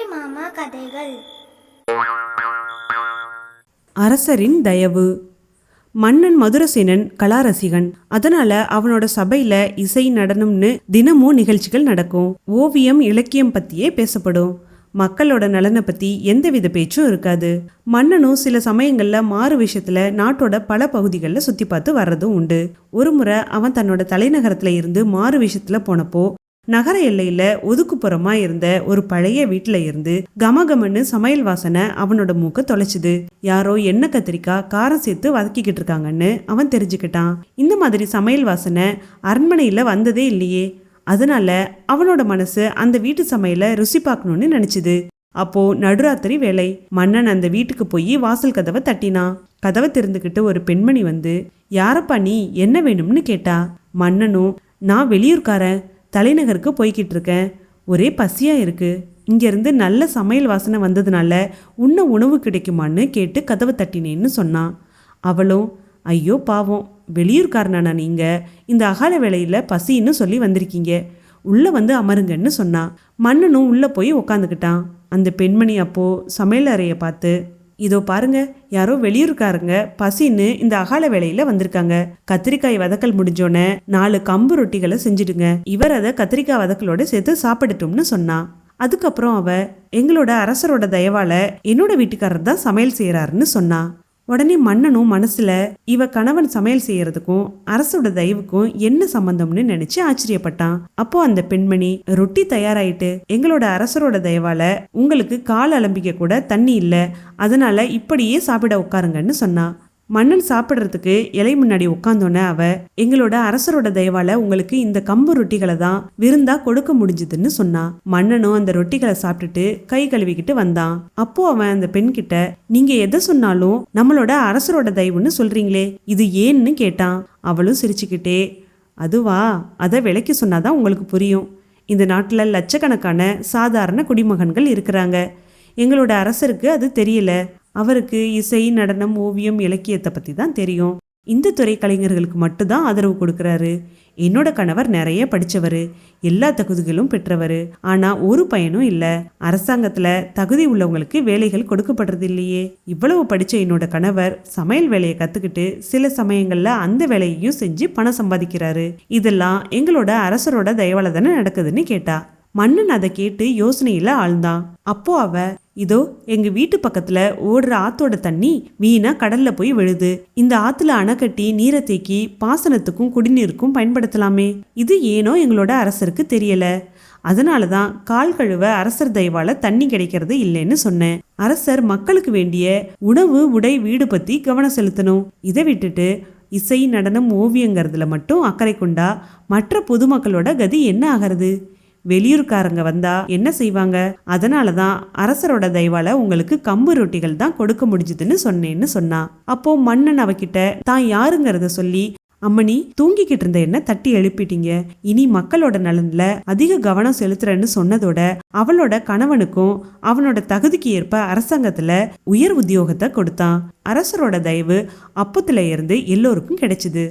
அம்புலி மாமா கதைகள். அரசரின் தயவு. மன்னன் மதுரசேனன் கலாரசிகன். அதனால அவனோட சபையில இசை நடனம்னு தினமும் நிகழ்ச்சிகள் நடக்கும். ஓவியம் இலக்கியம் பத்தியே பேசப்படும். மக்களோட நலனை பத்தி எந்தவித பேச்சும் இருக்காது. மன்னனும் சில சமயங்கள்ல மாறு விஷயத்துல நாட்டோட பல பகுதிகளில் சுத்தி பார்த்து வர்றதும் உண்டு. ஒரு முறை அவன் தன்னோட தலைநகரத்துல இருந்து மாறு விஷயத்துல போனப்போ நகர எல்லையில ஒதுக்குப்புறமா இருந்த ஒரு பழைய வீட்டுல இருந்து கமகமன்னு சமையல் வாசனை அவனோட மூக்க தொலைச்சுது. யாரோ எண்ணெய் கத்திரிக்காய் காரம் சேர்த்து வதக்கிக்கிட்டு இருக்காங்கன்னு அவன் தெரிஞ்சுக்கிட்டான். இந்த மாதிரி சமையல் வாசனை அரண்மனையில வந்ததே இல்லையே. அதனால அவனோட மனசு அந்த வீட்டு சமையலை ருசி பார்க்கணும்னு நினைச்சுது. அப்போ நடுராத்திரி வேலை மன்னன் அந்த வீட்டுக்கு போய் வாசல் கதவை தட்டினான். கதவை திறந்துக்கிட்டு ஒரு பெண்மணி வந்து யாரப்பா நீ? என்ன வேணும்னு கேட்டா? மன்னனும் நான் வெளியூர்காரன். தலைநகருக்கு போய்கிட்டு இருக்கேன் ஒரே பசியாக இருக்குது இங்கேருந்து நல்ல சமையல் வாசனை வந்ததுனால உன்ன உணவு கிடைக்குமான்னு கேட்டு கதவை தட்டினேன்னு சொன்னான். அவளும் ஐயோ பாவம். வெளியூர்காரனானா நீங்கள் இந்த அகால வேலையில் பசின்னு சொல்லி வந்திருக்கீங்க. உள்ளே வந்து அமருங்கன்னு சொன்னான். மன்னனும் உள்ளே போய் உக்காந்துக்கிட்டான். அந்த பெண்மணி அப்போது சமையல் அறையை பார்த்து இதோ பாருங்க யாரோ வெளியூருக்காரங்க. பசின்னு இந்த அகால வேலையில வந்திருக்காங்க. கத்திரிக்காய் வதக்கல் முடிஞ்சோடனே நாலு கம்பு ரொட்டிகளை செஞ்சிடுங்க. இவர் அதை கத்திரிக்காய் வதக்கலோட சேர்த்து சாப்பிடட்டும்னு சொன்னான் அதுக்கப்புறம் அவ எங்களோட அரசரோட தயவால என்னோட வீட்டுக்காரர் தான் சமையல் செய்யறாருன்னு சொன்னான் உடனே மன்னனும் மனசுல இவ கணவன் சமையல் செய்யறதுக்கும் அரசோட தயவுக்கும் என்ன சம்பந்தம்னு நினைச்சு ஆச்சரியப்பட்டான். அப்போ அந்த பெண்மணி ரொட்டி தயாராயிட்டு எங்களோட அரசரோட தயவால உங்களுக்கு கால் அலம்பிக்க கூட தண்ணி இல்ல. அதனால இப்படியே சாப்பிட உட்காருங்கன்னு சொன்னா. மன்னன் சாப்பிட்றதுக்கு இலை முன்னாடி உட்காந்தோன்னே அவ எங்களோட அரசரோட தயவால உங்களுக்கு இந்த கம்பு ரொட்டிகளை தான் விருந்தா கொடுக்க முடிஞ்சதுன்னு சொன்னான் மன்னனும் அந்த ரொட்டிகளை சாப்பிட்டுட்டு கை கழுவிக்கிட்டு வந்தான். அப்போ அவன் அந்த பெண் கிட்ட நீங்க எதை சொன்னாலும் நம்மளோட அரசரோட தயவுன்னு சொல்றீங்களே இது ஏன்னு கேட்டான். அவளும் சிரிச்சுக்கிட்டே அதுவா? அதை விலைக்கு சொன்னாதான் உங்களுக்கு புரியும். இந்த நாட்டில் லட்சக்கணக்கான சாதாரண குடிமகன்கள் இருக்கிறாங்க. எங்களோட அரசருக்கு அது தெரியல. அவருக்கு இசை நடனம் ஓவியம் இலக்கியத்தை பற்றி தான் தெரியும். இந்த துறை கலைஞர்களுக்கு மட்டும்தான் ஆதரவு கொடுக்குறாரு. என்னோட கணவர் நிறைய படித்தவர் எல்லா தகுதிகளும் பெற்றவர். ஆனால் ஒரு பயனும் இல்லை. அரசாங்கத்தில் தகுதி உள்ளவங்களுக்கு வேலைகள் கொடுக்கப்படுறது இல்லையே. இவ்வளவு படித்த என்னோட கணவர் சமையல் வேலையை கற்றுக்கிட்டு சில சமயங்களில் அந்த வேலையையும் செஞ்சு பணம் சம்பாதிக்கிறாரு. இதெல்லாம் எங்களோட அரசரோட தயவால தானே நடக்குதுன்னு கேட்டா. மன்னன் அதை கேட்டு யோசனையில ஆழ்ந்தான். அப்போ அவ இதோ எங்க வீட்டு பக்கத்துல ஓடுற ஆத்தோட தண்ணி வீணா கடல்ல போய் விழுது. இந்த ஆத்துல அணை கட்டி நீரை தேக்கி பாசனத்துக்கும் குடிநீருக்கும் பயன்படுத்தலாமே. இது ஏனோ எங்களோட அரசருக்கு தெரியல. அதனால தான் கால் கழுவ அரசர் தயவால தண்ணி கிடைக்கிறது இல்லைன்னு சொன்னேன். அரசர் மக்களுக்கு வேண்டிய உணவு உடை வீடு பத்தி கவனம் செலுத்தணும். இதை விட்டுட்டு இசை நடனம் ஓவியங்கிறதுல மட்டும் அக்கறை கொண்டா மற்ற பொதுமக்களோட கதி என்ன ஆகிறது? வெளியூர்காரங்க வந்தா என்ன செய்வாங்க? அதனால தான் அரசரோட தயவால உங்களுக்கு கம்பு ரொட்டிகள் தான் கொடுக்க முடிஞ்சுதுன்னு சொன்னேன்னு சொன்னா. அப்போ மன்னன் அவகிட்ட தான் யாருங்கிறத சொல்லி அம்மணி தூங்கிக்கிட்டு இருந்த என்ன தட்டி எழுப்பிட்டீங்க. இனி மக்களோட நலன்ல அதிக கவனம் செலுத்துறேன்னு சொன்னதோட அவளோட கணவனுக்கும் அவனோட தகுதிக்கு ஏற்ப அரசாங்கத்துல உயர் உத்தியோகத்தை கொடுத்தான். அரசரோட தயவு அப்பத்துல இருந்து எல்லோருக்கும் கிடைச்சது.